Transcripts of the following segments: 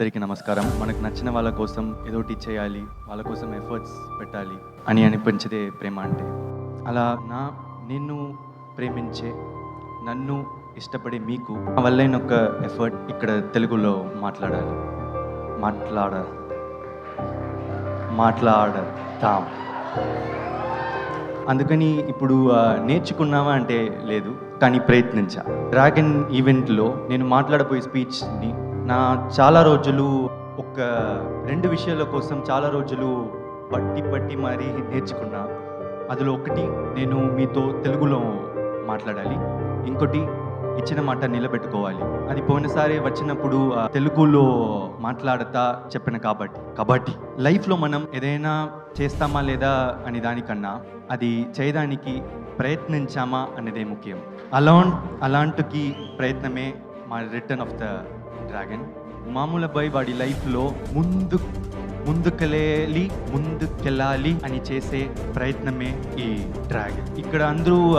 అందరికీ నమస్కారం. మనకు నచ్చిన వాళ్ళ కోసం ఏదోటి చేయాలి వాళ్ళ కోసం ఎఫర్ట్స్ పెట్టాలి అని అనిపించదే ప్రేమ అంటే. అలా నా నిన్ను ప్రేమించే నన్ను ఇష్టపడే మీకు నా వల్లైన ఒక ఎఫర్ట్ ఇక్కడ తెలుగులో మాట్లాడాలి. మాట్లాడ మాట్లాడతాం. అందుకని ఇప్పుడు నేర్చుకున్నావా అంటే లేదు కానీ ప్రయత్నించా. డ్రాగన్ ఈవెంట్లో నేను మాట్లాడబోయే స్పీచ్ని నా చాలా రోజులు ఒక రెండు విషయాల కోసం చాలా రోజులు పట్టి పట్టి మరీ నేర్చుకున్నా. అందులో ఒకటి నేను మీతో తెలుగులో మాట్లాడాలి. ఇంకోటి ఇచ్చిన మాట నిలబెట్టుకోవాలి. అది పోయినసారి వచ్చినప్పుడు తెలుగులో మాట్లాడతా చెప్పిన కాబట్టి. కాబట్టి లైఫ్లో మనం ఏదైనా చేస్తామా లేదా అనే దానికన్నా అది చేయడానికి ప్రయత్నించామా అనేదే ముఖ్యం. అలా అలాంటికి ప్రయత్నమే మా రిటర్న్ ఆఫ్ ద డ్రాగన్ మామూలు అబ్బాయి వాడి లైఫ్లో ముందు ముందుకెళ్ళాలి ముందుకెళ్ళాలి అని చేసే ప్రయత్నమే ఈ డ్రాగన్ ఇక్కడ అందరూ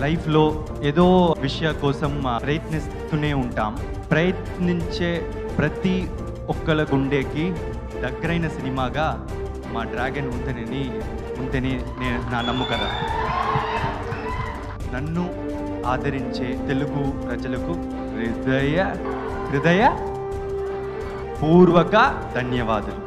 లైఫ్లో ఏదో విషయ కోసం ప్రయత్నిస్తూనే ఉంటాం. ప్రయత్నించే ప్రతి ఒక్కల గుండెకి దగ్గరైన సినిమాగా మా డ్రాగన్ ఉందనని ఉందని నేను నా నమ్ముకద నన్ను ఆదరించే తెలుగు ప్రజలకు హృదయ ಹೃದಯ ಪೂರ್ವಕ ಧನ್ಯವಾದಗಳು